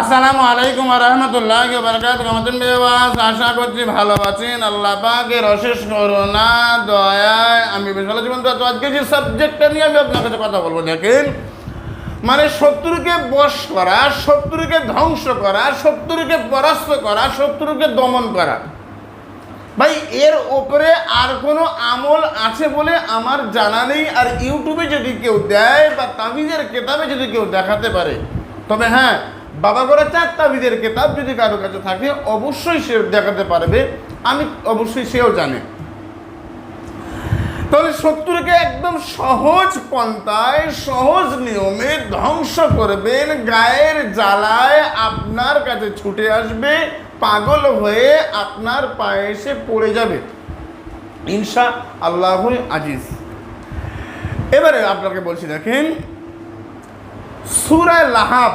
আসসালামু আলাইকুম রহমতুল্লাহ বরকাত বেবাস আশা করছি ভালো আছেন। আল্লাহ পাকের অশেষ করোনা দয়ায় আমি বেশ ভালো জীবন তো আজকে যে সাবজেক্টটা নিয়ে আমি আপনার কাছে কথা বলব, দেখেন। মানে শত্রুকে বশ করা, শত্রুকে ধ্বংস করা, শত্রুকে পরাস্ত করা, শত্রুকে দমন করা। ভাই, এর ওপরে আর কোনো আমল আছে বলে আমার জানা নেই। আর ইউটিউবে যদি কেউ দেয় বা তামিজের কেতাবে যদি কেউ দেখাতে পারে, তবে হ্যাঁ বাবা করে চার তাবিজের কেতাব যদি কারও কাছে থাকে, অবশ্যই সে দেখাতে পারবে। আমি অবশ্যই সেও জানে। তাহলে শত্রুকে একদম সহজ পন্থায়, সহজ নিয়মে ধ্বংস করবেন। গায়ের জ্বালায় আপনার কাছে ছুটে আসবে, পাগল হয়ে আপনার পায়ে এসে পড়ে যাবে। ইনশা আল্লাহ আজিজ। এবারে আপনাকে বলছি, দেখেন সুরায় লাহাব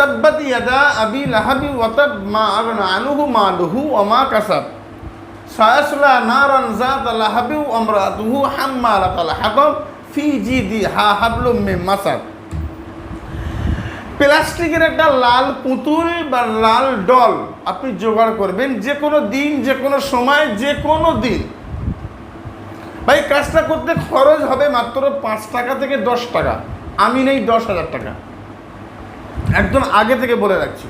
তাব্বাত ইয়াদা আবি লাহাবি ওয়াতাব মা আগনা আনুহু মালুহু ওয়া মা কাসাব। সায়াসলা নারান জাত ওয়া আমরাতুহু হাম্মালাতাল হাতাব ফি জিদিহা হাবলুম মিন মাসাদ প্লাস্টিকের একটা লাল পুতুল বা লাল ডল আপনি জোগাড় করবেন যে কোনো দিন যে কোনো সময় যে কোনো দিন। ভাই, কাজটা করতে খরচ হবে মাত্র পাঁচ টাকা থেকে দশ টাকা। আমি নেই দশ হাজার টাকা। একদম আগে থেকে বলে রাখছি।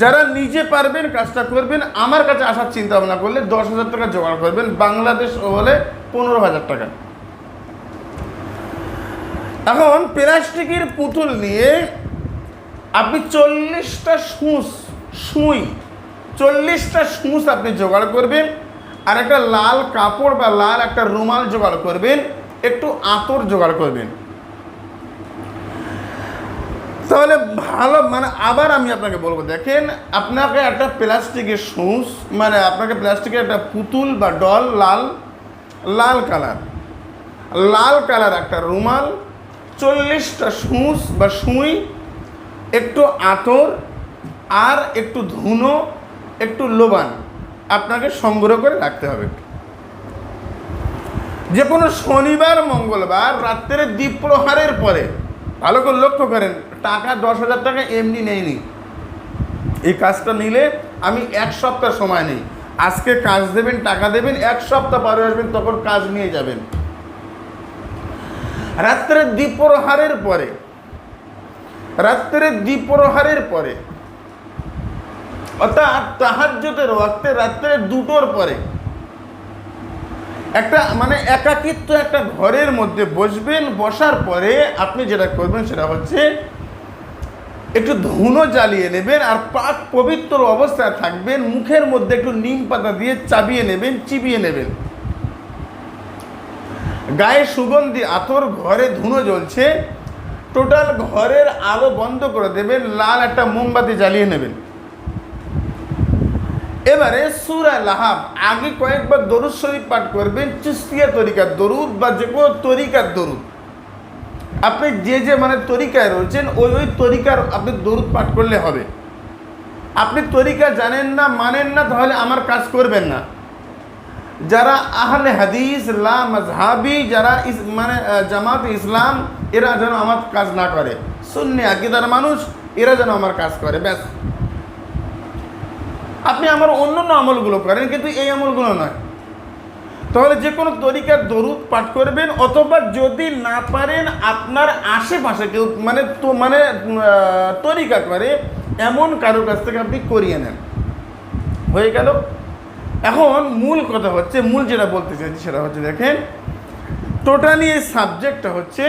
যারা নিজে পারবেন কাজটা করবেন, আমার কাছে আসার চিন্তা ভাবনা করলে দশ হাজার টাকা জোগাড় করবেন, বাংলাদেশ হলে পনেরো হাজার টাকা। এখন প্লাস্টিকের পুতুল নিয়ে আপনি চল্লিশটা সুঁচ, সুই, চল্লিশটা সুঁচ আপনি জোগাড় করবেন, আর একটা লাল কাপড় বা লাল একটা রুমাল জোগাড় করবেন, একটু আতর জোগাড় করবেন। তাহলে ভালো মানে আবার আমি আপনাকে বলব, দেখেন আপনাকে একটা প্লাস্টিকের সুঁচ মানে আপনাকে প্লাস্টিকের একটা পুতুল বা ডল লাল লাল কালার লাল কালার একটা রুমাল, চল্লিশটা সুঁচ বা সুই, একটু আতর আর একটু ধুনো, একটু লোবান আপনাকে সংগ্রহ করে রাখতে হবে। যে কোনো শনিবার, মঙ্গলবার রাত্রে দ্বীপ প্রহারের পরে, ভালো করে লক্ষ্য করেন টাকা দশ হাজার টাকা এমনি নেইনি এই কাজটা নিলে আমি এক সপ্তাহ সময় নেই। আজকে কাজ দেবেন, টাকা দেবেন, এক সপ্তাহ পরে আসবেন, তখন কাজ নিয়ে যাবেন। রাত্রে দ্বীপ্রহারের পরে, রাত্রে দ্বীপ্রহারের পরে, অর্থাৎ তাহাজ্যতের ওয়াক্তে রাত্রে দুটোর পরে, একটা মানে একাকিত্ব একটা ঘরের মধ্যে বসবেন, বসার পরে আপনি যেটা করবেন সেটা হচ্ছে একটু ধুনো জ্বালিয়ে নেবেন আর পাক পবিত্র অবস্থায় থাকবেন, মুখের মধ্যে একটু নিম পাতা দিয়ে চাবিয়ে নেবেন, চিবিয়ে নেবেন। গায়ে সুগন্ধি আতর ঘরে ধুনো জ্বলছে, টোটাল ঘরের আলো বন্ধ করে দেবেন, লাল একটা মোমবাতি জ্বালিয়ে নেবেন। এবারে সুরা লাহাব, আগে কয়েকবার দরুদ শরীফ পাঠ করবেন চিস্তিয়া তরিকার দরুদ বা যে কোনো তরিকার দরুদ। আপনি যে যে মানে তরিকায় রয়েছেন, ওই ওই তরিকার আপনি দরুদ পাঠ করলে হবে। আপনি তরিকা জানেন না, মানেন না, তাহলে আমার কাজ করবেন না। যারা আহলে হাদিস, লা মাজহাবি যারা ইস মানে জামাত ইসলাম, এরা যেন আমার কাজ না করে। সুন্নি আকিদার মানুষ, এরা যেন আমার কাজ করে, ব্যাস। আপনি আমার অন্য অন্য আমলগুলো করেন, কিন্তু এই আমলগুলো নয়। তাহলে যে কোনো তরিকার দরুদ পাঠ করবেন, অথবা যদি না পারেন, আপনার আশেপাশে কেউ মানে তো মানে তরিকা করে, এমন কারোর কাছ থেকে আপনি করিয়ে নেন। হয়ে গেল? এখন মূল কথা হচ্ছে, মূল যেটা বলতে চাইছি সেটা হচ্ছে দেখেন টোটালি এই সাবজেক্টটা হচ্ছে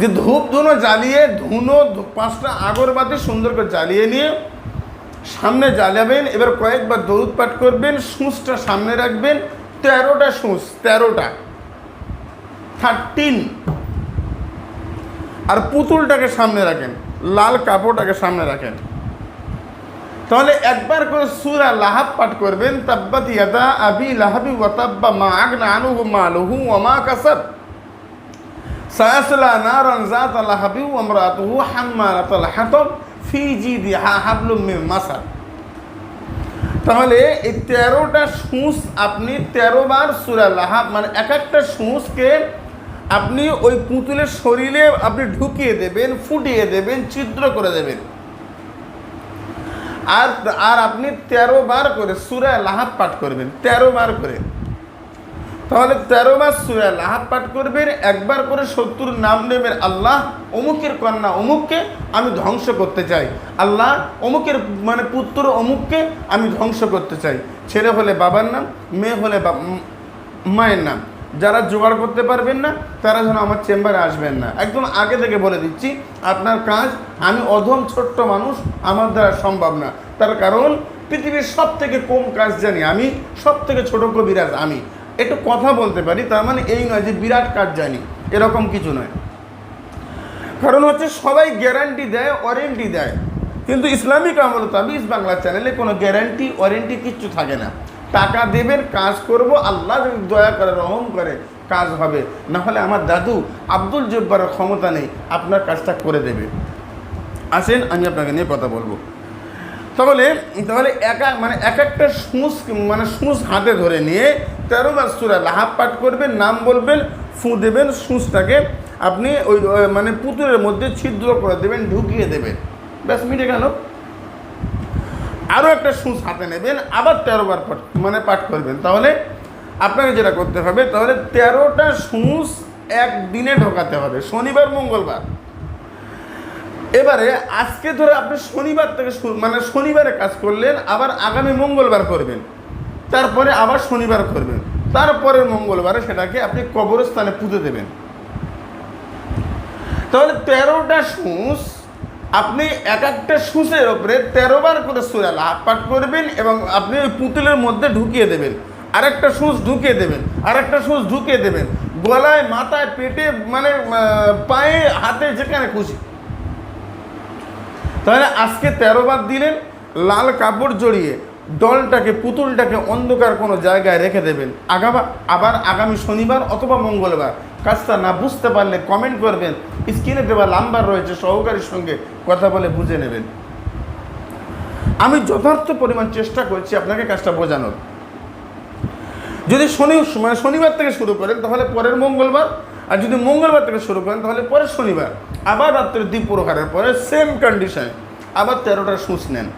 যে ধূপ ধুনো জ্বালিয়ে, ধুনো পাঁচটা আগরবাতি সুন্দর করে জ্বালিয়ে নিয়ে সামনে জ্বালাবেন, এবার কয়েকবার দরুদ পাঠ করবেন, সূঁচটা সামনে রাখবেন, তেরোটা সূঁচ, তেরোটা। থার্টিন আর পুতুলটাকে সামনে রাখেন, লাল কাপড়টাকে সামনে রাখেন। তাহলে একবার করে সুরা লাহাব পাঠ করবেন, তাব্বাত ইয়াদা আবি লাহাবি ওয়াতাব্বা মা আগনা আনুহু মালুহু ওয়া মা কাসাব। সায়াসলা নারান জাত লাহাবি ওয়া আমরাতুহু হাম্মালাতাল হাতাব। ফি জিদিহা হাবলুম তাহলে এই তেরোটা সূচ আপনি তেরো বার সুরা লাহাব মানে এক একটা সূচকে আপনি ওই পুতুলের শরীরে আপনি ঢুকিয়ে দেবেন, ফুটিয়ে দেবেন, ছিদ্র করে দেবেন। আর আর আপনি তেরো বার করে সুরায় লাহাব পাঠ করবেন, তেরো বার করে। তাহলে তেরো বার সুরায় লাহাব পাঠ করবেন, একবার করে শত্রুর নাম নেবেন আল্লাহ, অমুকের কন্যা অমুককে আমি ধ্বংস করতে চাই। আল্লাহ, অমুকের মানে পুত্র অমুককে আমি ধ্বংস করতে চাই। ছেলে হলে বাবার নাম, মেয়ে হলে মায়ের নাম। যারা জোগাড় করতে পারবেন না, তারা যেন আমার চেম্বারে আসবেন না। একদম আগে থেকে বলে দিচ্ছি, আপনার কাজ, আমি অধম ছোট্ট মানুষ, আমার দ্বারা সম্ভব না। তার কারণ, পৃথিবীর সব থেকে কম কাজ জানি আমি সব থেকে ছোট কবিরাজ আমি। একটু কথা বলতে পারি, তার মানে এই নয় যে বিরাট কাজ জানি এরকম কিছু নয়। কারণ হচ্ছে সবাই গ্যারান্টি দেয় ওয়ারেন্টি দেয়। কিন্তু ইসলামিক আমল তাবিজ বাংলা চ্যানেলে কোনো গ্যারান্টি ওয়ারেন্টি কিচ্ছু থাকে না। টাকা দেবেন, কাজ করব, আল্লাহ যদি দয়া করে, রহম করে, কাজ হবে। না হলে আমার দাদু আব্দুল জব্বারের ক্ষমতা নেই, আপনার কাজটা করে দেবে। আসেন, আমি আপনাকে নিয়ে কথা বলব। তাহলে তাহলে একা মানে এক একটা সুঁচ মানে সুঁচ হাতে ধরে নিয়ে তেরো বার সুরা লাহাব পাঠ করবেন, নাম বলবেন, ফু দেবেন সুঁচটাকে আপনি ওই মানে পুতুলের মধ্যে ছিদ্র করে দেবেন, ঢুকিয়ে দেবেন। ব্যাস, মিটে গেল। আরও একটা সুঁচ হাতে নেবেন, আবার তেরো বার পাঠ মানে পাঠ করবেন। তাহলে আপনাকে যেটা করতে হবে, তাহলে তেরোটা সুঁচ একদিনে ঢোকাতে হবে, শনিবার, মঙ্গলবার। এবারে আজকে ধরে আপনি শনিবার থেকে মানে শনিবারে কাজ করলেন, আবার আগামী মঙ্গলবার করবেন। তারপরে আবার শনিবার করবেন। তারপরের মঙ্গলবারে সেটাকে আপনি কবরস্থানে পুঁতে দেবেন। তাহলে তেরোটা সুঁচ আপনি এক একটা সুঁচের ওপরে তেরো বার করে সুরা লাভ পাঠ করবেন এবং আপনি ওই পুতুলের মধ্যে ঢুকিয়ে দেবেন। আরেকটা সুঁচ ঢুকিয়ে দেবেন, আরেকটা সুঁচ ঢুকিয়ে দেবেন। গলায়, মাথায়, পেটে মানে পায়ে, হাতে যেখানে খুশি। তাহলে আজকে তেরো বার দিলেন, লাল কাপড় জড়িয়ে দলটাকে, পুতুলটাকে অন্ধকার কোনো জায়গায় রেখে দেবেন। আগাবা আবার আগামী শনিবার অথবা মঙ্গলবার। কাজটা না বুঝতে পারলে কমেন্ট করবেন। স্ক্রিনে দেওয়া নাম্বার রয়েছে, সহকারীর সঙ্গে কথা বলে বুঝে নেবেন। আমি যথার্থ পরিমাণ চেষ্টা করছি আপনাকে কাজটা বোঝানোর। যদি শনি মানে শনিবার থেকে শুরু করেন, তাহলে পরের মঙ্গলবার আর যদি মঙ্গলবার থেকে শুরু করেন, তাহলে পরের শনিবার, আবার রাত্রে দ্বীপ্রহারের পরে সেম কন্ডিশন আবার তেরোটা সুচ নেন।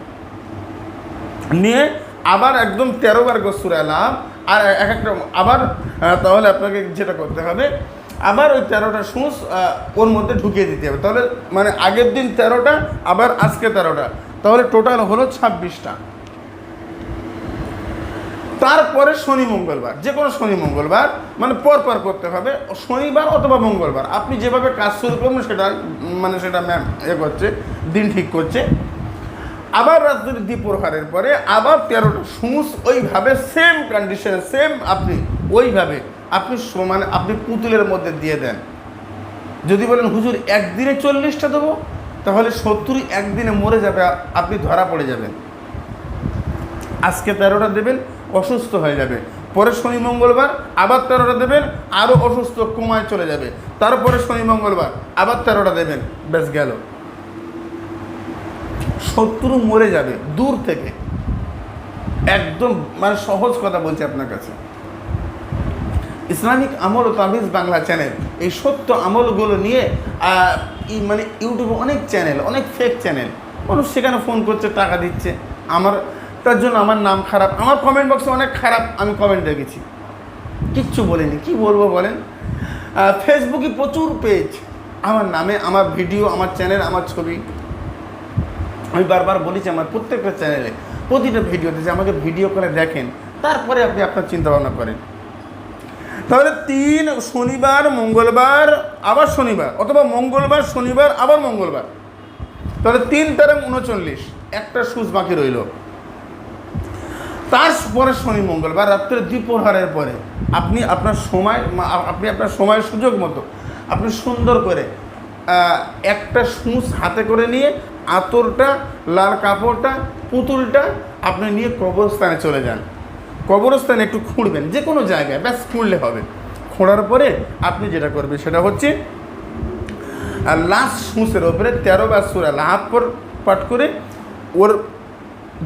নিয়ে আবার একদম তেরো বার গোসুর এলাম, আর এক একটা আবার তাহলে আপনাকে যেটা করতে হবে, আবার ওই তেরোটা সুঁচ ওর মধ্যে ঢুকিয়ে দিতে হবে। তাহলে মানে আগের দিন তেরোটা, আবার আজকে তেরোটা। তাহলে টোটাল হলো ছাব্বিশটা। তারপরে শনি মঙ্গলবার যে কোনো শনি মঙ্গলবার মানে পর পর করতে হবে, শনিবার অথবা মঙ্গলবার। আপনি যেভাবে কাজ শুরু করবেন সেটা মানে সেটা ম্যাম এ করছে, দিন ঠিক করছে। আবার রাত্রির দ্বীপ্রহারের পরে আবার তেরোটা সুঁচ ওইভাবে সেম কন্ডিশনে সেম আপনি, ওইভাবে আপনি স- মানে আপনি পুতুলের মধ্যে দিয়ে দেন। যদি বলেন, হুজুর, একদিনে চল্লিশটা দেবো? তাহলে সত্তর একদিনে মরে যাবে, আপনি ধরা পড়ে যাবেন। আজকে তেরোটা দেবেন অসুস্থ হয়ে যাবে। পরে শনি মঙ্গলবার আবার তেরোটা দেবেন আরও অসুস্থ কমায় চলে যাবে। তারপরে শনি মঙ্গলবার আবার তেরোটা দেবেন বেশ গেল। শত্রু মরে যাবে দূর থেকে। একদম মানে সহজ কথা বলছি আপনার কাছে। ইসলামিক আমল ও তাবিজ বাংলা চ্যানেল এই সত্য আমলগুলো নিয়ে মানে ইউটিউবে অনেক চ্যানেল অনেক ফেক চ্যানেল মানুষ সেখানে ফোন করছে, টাকা দিচ্ছে। আমার তার জন্য আমার নাম খারাপ, আমার কমেন্ট বক্সে অনেক খারাপ, আমি কমেন্ট রেখেছি কিচ্ছু বলিনি, কি বলব বলেন? ফেসবুকে প্রচুর পেজ আমার নামে, আমার ভিডিও আমার চ্যানেল আমার ছবি। আমি বারবার বলেছি আমার প্রত্যেকটা চ্যানেলে প্রতিটা ভিডিওতে যে আমাকে ভিডিও করে দেখেন, তারপরে আপনি আপনার চিন্তা ভাবনা করেন। তাহলে তিন শনিবার, মঙ্গলবার, আবার শনিবার, অথবা মঙ্গলবার, শনিবার, আবার মঙ্গলবার। তাহলে তিন তারিখ উনচল্লিশ, একটা সুচ বাকি রইল। তারপরে শনি মঙ্গলবার রাত্রে দ্বীপ্রহারের পরে আপনি আপনার সময় আপনি আপনার সময় সুযোগ মতো আপনি সুন্দর করে একটা সূচ হাতে করে নিয়ে আতরটা, লাল কাপড়টা, পুতুলটা আপনি নিয়ে কবরস্থানে চলে যান। কবরস্থানে একটু খুঁড়বেন যে কোনো জায়গায়, ব্যাস খুঁড়লে হবে। খোঁড়ার পরে আপনি যেটা করবেন, সেটা হচ্ছে লাস্ট সূচের ওপরে তেরো বা সুরা পর- পাঠ করে ওর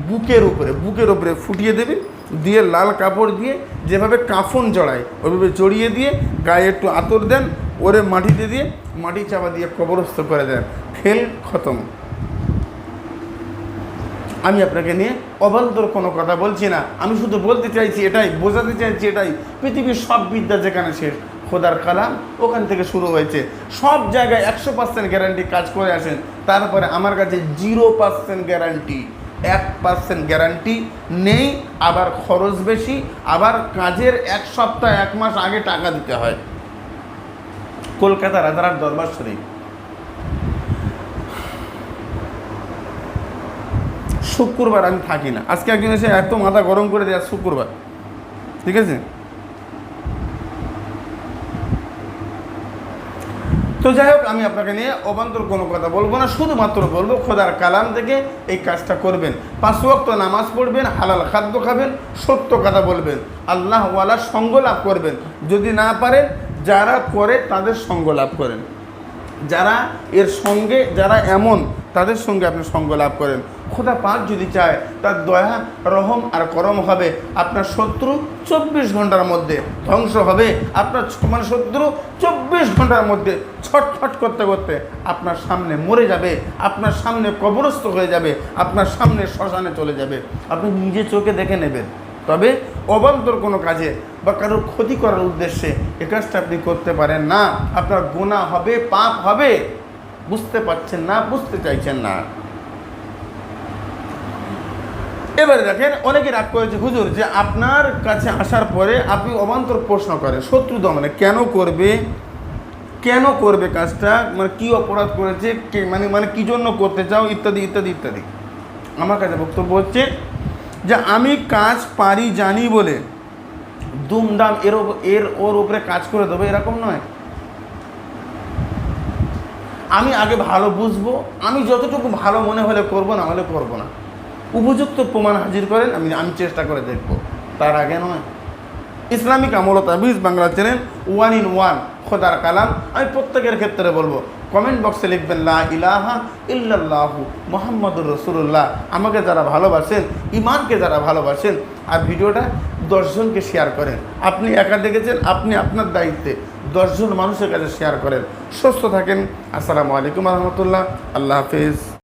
বুকের উপরে বুকের উপরে ফুটিয়ে দেবে, দিয়ে লাল কাপড় দিয়ে যেভাবে কাফন জড়ায়, ওইভাবে জড়িয়ে দিয়ে গায়ে একটু আতর দেন, ওরে মাটিতে দিয়ে মাটি চাপা দিয়ে কবরস্থ করে দেন। খেল খতম। আমি আপনাকে নিয়ে অবান্তর কোনো কথা বলছি না। আমি শুধু বলতে চাইছি এটাই, বোঝাতে চাইছি এটাই। পৃথিবীর সব বিদ্যা যেখানে শেষ, খোদার কালাম ওখান থেকে শুরু হয়েছে। সব জায়গায় একশো পার্সেন্ট গ্যারান্টি কাজ করে আসেন। তারপরে আমার কাছে জিরো পার্সেন্ট গ্যারান্টি এক পার্সেন্ট গ্যারান্টি নেই, আবার খরচ বেশি, আবার কাজের এক সপ্তাহ, এক মাস আগে টাকা দিতে হয়। কলকাতা রাজারার দরবার শরীফ। শুক্রবার আমি থাকি না। আজকে একজন এসে এত মাথা গরম করে দেয় শুক্রবার। ঠিক আছে? তো যাই হোক, আমি আপনাকে নিয়ে অবান্তর কোনো কথা বলব না, শুধুমাত্র বলব খোদার কালাম থেকে এই কাজটা করবেন। পাঁচ ওয়াক্ত নামাজ পড়বেন, হালাল খাদ্য খাবেন, সত্য কথা বলবেন, আল্লাহওয়ালা সঙ্গ লাভ করবেন। যদি না পারেন, যারা করে তাদের সঙ্গ লাভ করেন। যারা এর সঙ্গে, যারা এমন, তাদের সঙ্গে আপনি সঙ্গ লাভ করেন। খোদা পাক যদি চায়, তার দয়া, রহম আর করম হবে, আপনার শত্রু চব্বিশ ঘণ্টার মধ্যে ধ্বংস হবে। আপনার মানে শত্রু চব্বিশ ঘণ্টার মধ্যে ছটফট করতে করতে আপনার সামনে মরে যাবে, আপনার সামনে কবরস্থ হয়ে যাবে, আপনার সামনে শ্মশানে চলে যাবে। আপনি নিজে চোখে দেখে নেবেন। তবে অবান্তর কোনো কাজে বা কারোর ক্ষতি করার উদ্দেশ্যে এ কাজটা আপনি করতে পারেন না। আপনার গোনা হবে, পাপ হবে। বুঝতে পারছেন না, বুঝতে চাইছেন না। এবারে দেখেন, অনেকে রাগ করেছে, হুজুর, যে আপনার কাছে আসার পরে আপনি অবান্তর প্রশ্ন করেন, শত্রু দমনে কেন করবে? কেন করবে কাজটা? মানে কি অপরাধ করেছে? মানে মানে কি জন্য করতে চাও? ইত্যাদি ইত্যাদি ইত্যাদি। আমার কাছে বক্তব্য হচ্ছে যে আমি কাজ পারি, জানি বলে। দুমদাম এর এর ওর উপরে কাজ করে দেবো, এরকম নয়। আমি আগে ভালো বুঝব, আমি যতটুকু ভালো মনে হলে করব, না হলে করব না। উপযুক্ত প্রমাণ হাজির করেন, আমি আমি চেষ্টা করে দেখব। তার আগে নয়। ইসলামিক আমল ও তাবিজ Bangla channel, one in one. খোদার কালাম, আমি প্রত্যেকের ক্ষেত্রে বলব কমেন্ট বক্সে লিখবেন, লা ইলাহা ইল্লাল্লাহু মোহাম্মদুর রসুল্লাহ আমাকে যারা ভালোবাসেন ইমানকে যারা ভালোবাসেন, আর ভিডিওটা দশজনকে শেয়ার করেন। আপনি একা দেখেছেন, আপনি আপনার দায়িত্বে দশজন মানুষের কাছে শেয়ার করেন। সুস্থ থাকেন। আসসালামু আলাইকুম রহমতুল্লাহ। আল্লাহ হাফিজ।